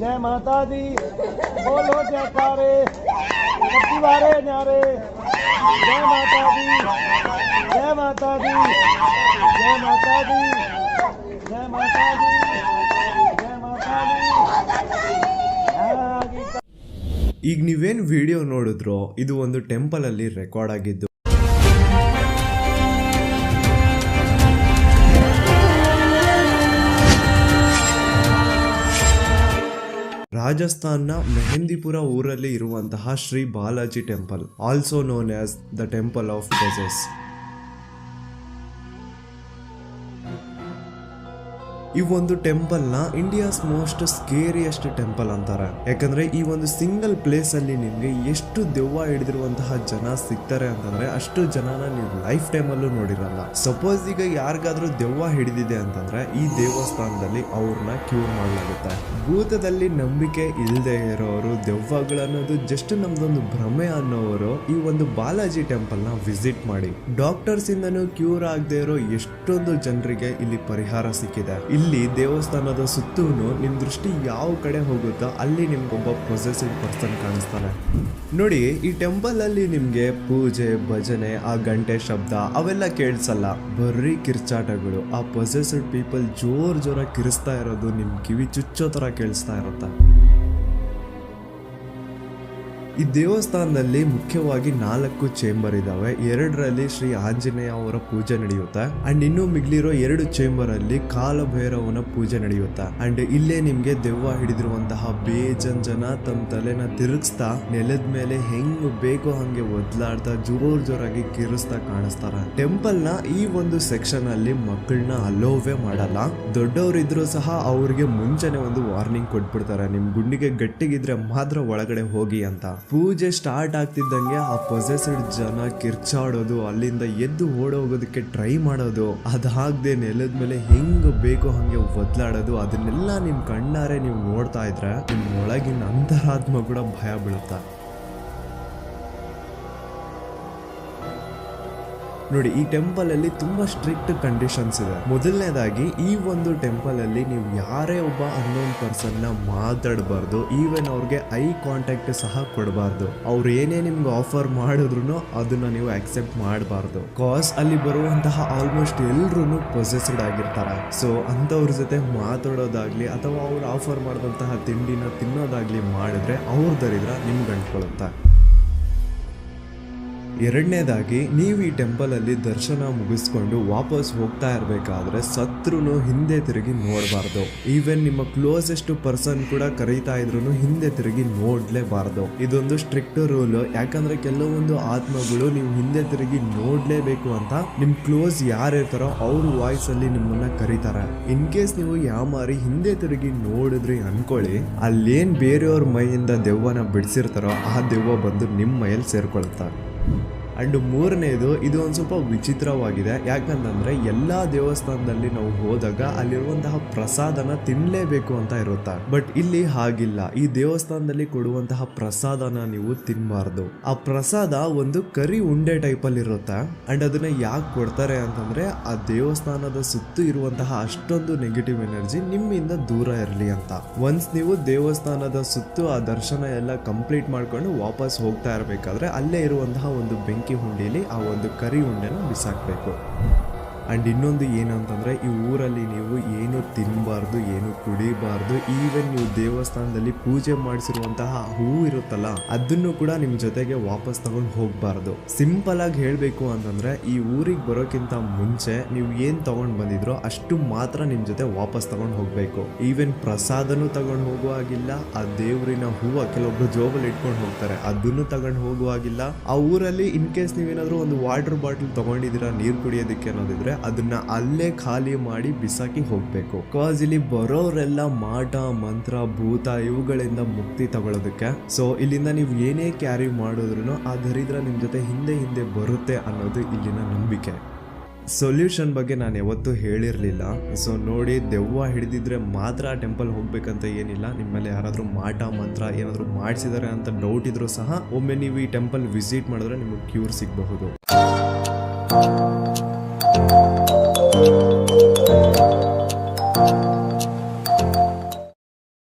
जय माता दी बोलो जयकारे कपी वारे न्यारे जय माता दी जय माता दी जय माता दी जय माता दी जय माता दी आगे ಈಗ ನೀವೇನು ವಿಡಿಯೋ ನೋಡಿದ್ರೋ ಇದು ಒಂದು ಟೆಂಪಲ್ ಅಲ್ಲಿ ರೆಕಾರ್ಡ್ ಆಗಿದ್ದು ರಾಜಸ್ಥಾನ್ನ ಮೆಹಂದಿಪುರ ಊರಲ್ಲಿ ಇರುವಂತಹ Shri Balaji temple also known as the temple of possess ಈ ಒಂದು ಟೆಂಪಲ್ನ ಇಂಡಿಯಾಸ್ ಮೋಸ್ಟ್ ಸ್ಕೇರಿಯಸ್ಟ್ ಟೆಂಪಲ್ ಅಂತಾರೆ. ಯಾಕಂದ್ರೆ ಈ ಒಂದು ಸಿಂಗಲ್ ಪ್ಲೇಸ್ ಅಲ್ಲಿ ನಿಮ್ಗೆ ಎಷ್ಟು ದೆವ್ವ ಹಿಡಿದಿರುವಂತಹ ಜನ ಸಿಗ್ತಾರೆ ಅಂತಂದ್ರೆ ಅಷ್ಟು ಜನನ ನೀವು ಲೈಫ್ ಟೈಮ್ ಅಲ್ಲೂ ನೋಡಿರಲ್ಲ. ಸಪೋಸ್ ಈಗ ಯಾರಿಗಾದ್ರೂ ದೆವ್ವ ಹಿಡಿದಿದೆ ಅಂತಂದ್ರೆ ಈ ದೇವಸ್ಥಾನದಲ್ಲಿ ಅವ್ರನ್ನ ಕ್ಯೂರ್ ಮಾಡಲಾಗುತ್ತೆ. ಭೂತದಲ್ಲಿ ನಂಬಿಕೆ ಇಲ್ಲದೆ ಇರೋರು ದೆವ್ವಗಳನ್ನೋದು ಜಸ್ಟ್ ನಮ್ದೊಂದು ಭ್ರಮೆ ಅನ್ನೋರು ಈ ಒಂದು ಬಾಲಾಜಿ ಟೆಂಪಲ್ನ ವಿಸಿಟ್ ಮಾಡಿ. ಡಾಕ್ಟರ್ಸ್ ಇಂದನೂ ಕ್ಯೂರ್ ಆಗದೆ ಇರೋ ಎಷ್ಟೊಂದು ಜನರಿಗೆ ಇಲ್ಲಿ ಪರಿಹಾರ ಸಿಕ್ಕಿದೆ. ದೇವಸ್ಥಾನದ ಸುತ್ತೂ ನಿಮ್ಮ ದೃಷ್ಟಿ ಯಾವ ಕಡೆ ಹೋಗುತ್ತೋ ಅಲ್ಲಿ ನಿಮ್ಗೊಬ್ಬ ಪೊಸೆಸಿವ್ ಪರ್ಸನ್ ಕಾಣಿಸ್ತಾನೆ. ನೋಡಿ, ಈ ಟೆಂಪಲ್ ಅಲ್ಲಿ ನಿಮ್ಗೆ ಪೂಜೆ, ಭಜನೆ, ಆ ಗಂಟೆ ಶಬ್ದ ಅವೆಲ್ಲ ಕೇಳಿಸಲ್ಲ. ಬರ್ರಿ ಕಿರ್ಚಾಟಗಳು. ಆ ಪೊಸೆಸಿವ್ ಪೀಪಲ್ ಜೋರ್ ಜೋರ ಕಿರಿಸ್ತಾ ಇರೋದು ನಿಮ್ ಕಿವಿ ಚುಚ್ಚೋ ತರ ಕೇಳಿಸ್ತಾ ಇರುತ್ತೆ. ಈ ದೇವಸ್ಥಾನದಲ್ಲಿ ಮುಖ್ಯವಾಗಿ ನಾಲ್ಕು ಚೇಂಬರ್ ಇದಾವೆ. ಎರಡರಲ್ಲಿ ಶ್ರೀ ಆಂಜನೇಯ ಅವರ ಪೂಜೆ ನಡೆಯುತ್ತೆ. ಅಂಡ್ ಇನ್ನು ಮಿಗಿಲಿರೋ ಎರಡು ಚೇಂಬರ್ ಅಲ್ಲಿ ಕಾಲಭೈರವನ ಪೂಜೆ ನಡೆಯುತ್ತೆ. ಅಂಡ್ ಇಲ್ಲೇ ನಿಮ್ಗೆ ದೆವ್ವ ಹಿಡಿದಿರುವಂತಹ ಬೇಜನ್ ಜನ ತಮ್ಮ ತಲೆನ ತಿರುಗಿಸ್ತಾ ನೆಲದ ಮೇಲೆ ಹೆಂಗ್ ಬೇಕೋ ಹಂಗೆ ಒದ್ಲಾಡ್ತಾ ಜೋರ್ ಜೋರಾಗಿ ಕಿರಿಸ್ತಾ ಕಾಣಿಸ್ತಾರ. ಟೆಂಪಲ್ನ ಈ ಒಂದು ಸೆಕ್ಷನ್ ಅಲ್ಲಿ ಮಕ್ಕಳನ್ನ ಅಲೋವೇ ಮಾಡಲ್ಲ. ದೊಡ್ಡವರಿದ್ರು ಸಹ ಅವ್ರಿಗೆ ಮುಂಚೆನೆ ಒಂದು ವಾರ್ನಿಂಗ್ ಕೊಟ್ಬಿಡ್ತಾರೆ. ನಿಮ್ ಗುಂಡಿಗೆ ಗಟ್ಟಿಗಿದ್ರೆ ಮಾತ್ರ ಒಳಗಡೆ ಹೋಗಿ ಅಂತ. ಪೂಜೆ ಸ್ಟಾರ್ಟ್ ಆಗ್ತಿದ್ದಂಗೆ ಆ ಪೊಸೆಸೆಡ್ ಜನ ಕಿರ್ಚಾಡೋದು, ಅಲ್ಲಿಂದ ಎದ್ದು ಓಡೋಗೋದಕ್ಕೆ ಟ್ರೈ ಮಾಡೋದು, ಅದಾಗದೆ ನೆಲದ ಮೇಲೆ ಹೆಂಗ್ ಬೇಕೋ ಹಂಗೆ ಒದ್ಲಾಡೋದು, ಅದನ್ನೆಲ್ಲ ನಿಮ್ ಕಣ್ಣಾರೆ ನೀವು ನೋಡ್ತಾ ಇದ್ರೆ ನಿಮ್ ಒಳಗಿನ ಅಂತರಾತ್ಮ ಕೂಡ ಭಯ ಬೀಳುತ್ತೆ? ನೋಡಿ, ಈ ಟೆಂಪಲ್ ಅಲ್ಲಿ ತುಂಬಾ ಸ್ಟ್ರಿಕ್ಟ್ ಕಂಡೀಷನ್ಸ್ ಇದೆ. ಮೊದಲನೇದಾಗಿ, ಈ ಒಂದು ಟೆಂಪಲ್ ಅಲ್ಲಿ ನೀವು ಯಾರೇ ಒಬ್ಬ ಅನ್ನೋನ್ ಪರ್ಸನ್ನ ಮಾತಾಡಬಾರ್ದು ಈವನ್ ಅವ್ರಿಗೆ ಐ ಕಾಂಟ್ಯಾಕ್ಟ್ ಸಹ ಕೊಡಬಾರ್ದು. ಅವ್ರು ಏನೇ ನಿಮ್ಗೆ ಆಫರ್ ಮಾಡಿದ್ರು ಅದನ್ನ ನೀವು ಅಕ್ಸೆಪ್ಟ್ ಮಾಡಬಾರ್ದು. ಕಾಸ್ ಅಲ್ಲಿ ಬರುವಂತಹ ಆಲ್ಮೋಸ್ಟ್ ಎಲ್ರು ಪೊಸೆಸ್ಡ್ ಆಗಿರ್ತಾರೆ. ಸೊ ಅಂತವ್ರ ಜೊತೆ ಮಾತಾಡೋದಾಗ್ಲಿ ಅಥವಾ ಅವ್ರು ಆಫರ್ ಮಾಡಿದಂತಹ ತಿಂಡಿನ ತಿನ್ನೋದಾಗ್ಲಿ ಮಾಡಿದ್ರೆ ಅವ್ರ ದರಿದ್ರ ನಿಮ್ಗೆ ಅಂಟ್ಕೊಳ್ಳುತ್ತೆ ಎರಡನೇದಾಗಿ, ನೀವು ಈ ಟೆಂಪಲ್ ಅಲ್ಲಿ ದರ್ಶನ ಮುಗಿಸ್ಕೊಂಡು ವಾಪಸ್ ಹೋಗ್ತಾ ಇರಬೇಕಾದ್ರೆ ಸತ್ರುನು ಹಿಂದೆ ತಿರುಗಿ ನೋಡಬಾರ್ದು. ಈವನ್ ನಿಮ್ಮ ಕ್ಲೋಸೆಸ್ಟ್ ಪರ್ಸನ್ ಕೂಡ ಕರೀತಾ ಇದ್ರು ಹಿಂದೆ ತಿರುಗಿ ನೋಡ್ಲೇಬಾರ್ದು. ಇದೊಂದು ಸ್ಟ್ರಿಕ್ಟ್ ರೂಲ್ ಯಾಕಂದ್ರೆ ಕೆಲವೊಂದು ಆತ್ಮಗಳು ನೀವು ಹಿಂದೆ ತಿರುಗಿ ನೋಡ್ಲೇಬೇಕು ಅಂತ ನಿಮ್ ಕ್ಲೋಸ್ ಯಾರು ಇರ್ತಾರೋ ಅವ್ರ ವಾಯ್ಸ್ ಅಲ್ಲಿ ನಿಮ್ಮನ್ನ ಕರೀತಾರೆ. ಇನ್ ಕೇಸ್ ನೀವು ಯಾವ ಮಾರಿ ಹಿಂದೆ ತಿರುಗಿ ನೋಡಿದ್ರಿ ಅನ್ಕೊಳ್ಳಿ, ಅಲ್ಲೇನ್ ಬೇರೆಯವ್ರ ಮೈಯಿಂದ ದೆವ್ವನ ಬಿಡಿಸಿರ್ತಾರೋ ಆ ದೆವ್ವ ಬಂದು ನಿಮ್ಮ ಮೈಯಲ್ಲಿ ಸೇರ್ಕೊಳ್ತಾರೆ ಅಂಡ್ ಮೂರನೇದು, ಇದು ಒಂದು ಸ್ವಲ್ಪ ವಿಚಿತ್ರವಾಗಿದೆ. ಯಾಕಂತಂದರೆ ಎಲ್ಲ ದೇವಸ್ಥಾನದಲ್ಲಿ ನಾವು ಹೋದಾಗ ಅಲ್ಲಿರುವಂತಹ ಪ್ರಸಾದನ ತಿನ್ನಲೇಬೇಕು ಅಂತ ಇರುತ್ತೆ? ಬಟ್ ಇಲ್ಲಿ ಹಾಗಿಲ್ಲ. ಈ ದೇವಸ್ಥಾನದಲ್ಲಿ ಕೊಡುವಂತಹ ಪ್ರಸಾದನ ನೀವು ತಿನ್ನಬಾರ್ದು ಆ ಪ್ರಸಾದ ಒಂದು ಕರಿ ಉಂಡೆ ಟೈಪ್ ಅಲ್ಲಿ ಇರುತ್ತೆ? ಅಂಡ್ ಅದನ್ನ ಯಾಕೆ ಕೊಡ್ತಾರೆ ಅಂತಂದ್ರೆ, ಆ ದೇವಸ್ಥಾನದ ಸುತ್ತು ಇರುವಂತಹ ಅಷ್ಟೊಂದು ನೆಗೆಟಿವ್ ಎನರ್ಜಿ ನಿಮ್ಮಿಂದ ದೂರ ಇರಲಿ ಅಂತ. ಒನ್ಸ್ ನೀವು ದೇವಸ್ಥಾನದ ಸುತ್ತು, ಆ ದರ್ಶನ ಎಲ್ಲ ಕಂಪ್ಲೀಟ್ ಮಾಡ್ಕೊಂಡು ವಾಪಸ್ ಹೋಗ್ತಾ ಇರಬೇಕಾದ್ರೆ, ಅಲ್ಲೇ ಇರುವಂತಹ ಒಂದು ಬೆಂಕಿ ಹುಂಡಿಲಿ ಆ ಒಂದು ಕರಿ ಉಂಡೆನ ಬಿಸಾಕ್ಬೇಕು. ಅಂಡ್ ಇನ್ನೊಂದು ಏನಂತಂದರೆ ಈ ಊರಲ್ಲಿ ನೀವು ಏನು ತಿನ್ನಬಾರ್ದು ಏನು ಕುಡಿಬಾರ್ದು ಈವನ್ ನೀವು ದೇವಸ್ಥಾನದಲ್ಲಿ ಪೂಜೆ ಮಾಡಿಸಿರುವಂತಹ ಹೂ ಇರುತ್ತಲ್ಲ, ಅದನ್ನು ಕೂಡ ನಿಮ್ಮ ಜೊತೆಗೆ ವಾಪಸ್ ತಗೊಂಡು ಹೋಗಬಾರ್ದು. ಸಿಂಪಲ್ ಆಗಿ ಹೇಳಬೇಕು ಅಂತಂದರೆ, ಈ ಊರಿಗೆ ಬರೋಕ್ಕಿಂತ ಮುಂಚೆ ನೀವು ಏನು ತಗೊಂಡು ಬಂದಿದ್ರೋ ಅಷ್ಟು ಮಾತ್ರ ನಿಮ್ಮ ಜೊತೆ ವಾಪಸ್ ತಗೊಂಡು ಹೋಗಬೇಕು. ಈವನ್ ಪ್ರಸಾದನೂ ತಗೊಂಡು ಹೋಗುವಾಗಿಲ್ಲ ಆ ದೇವರಿನ ಹೂವು ಕೆಲವೊಬ್ರು ಜೋಬಲ್ಲಿ ಇಟ್ಕೊಂಡು ಹೋಗ್ತಾರೆ, ಅದನ್ನು ತಗೊಂಡು ಹೋಗುವಾಗಿಲ್ಲ ಆ ಊರಲ್ಲಿ ಇನ್ ಕೇಸ್ ನೀವೇನಾದರೂ ಒಂದು ವಾಟರ್ ಬಾಟಲ್ ತಗೊಂಡಿದ್ದೀರಾ, ನೀರು ಕುಡಿಯೋದಕ್ಕೆ ಅನ್ನೋದಿದ್ರೆ ಅದನ್ನ ಅಲ್ಲೇ ಖಾಲಿ ಮಾಡಿ ಬಿಸಾಕಿ ಹೋಗ್ಬೇಕು. ಕಾಸ್ ಇಲ್ಲಿ ಬರೋರೆಲ್ಲ ಮಾಟ, ಮಂತ್ರ, ಭೂತ ಇವುಗಳಿಂದ ಮುಕ್ತಿ ತಗೊಳ್ಳೋದಕ್ಕೆ. ಸೊ ಇಲ್ಲಿಂದ ನೀವು ಏನೇ ಕ್ಯಾರಿ ಮಾಡಿದ್ರು ಆ ದರಿದ್ರ ನಿಮ್ ಜೊತೆ ಹಿಂದೆ ಹಿಂದೆ ಬರುತ್ತೆ ಅನ್ನೋದು ಇಲ್ಲಿನ ನಂಬಿಕೆ. ಸೊಲ್ಯೂಷನ್ ಬಗ್ಗೆ ನಾನು ಯಾವತ್ತೂ ಹೇಳಿರಲಿಲ್ಲ. ಸೊ ನೋಡಿ, ದೆವ್ವ ಹಿಡಿದಿದ್ರೆ ಮಾತ್ರ ಟೆಂಪಲ್ ಹೋಗ್ಬೇಕಂತ ಏನಿಲ್ಲ. ನಿಮ್ಮಲ್ಲಿ ಯಾರಾದರೂ ಮಾಟ, ಮಂತ್ರ ಏನಾದರೂ ಮಾಡಿಸಿದ್ದಾರೆ ಅಂತ ಡೌಟ್ ಇದ್ರೂ ಸಹ ಒಮ್ಮೆ ನೀವು ಈ ಟೆಂಪಲ್ ವಿಸಿಟ್ ಮಾಡಿದ್ರೆ ನಿಮಗೆ ಕ್ಯೂರ್ ಸಿಗಬಹುದು.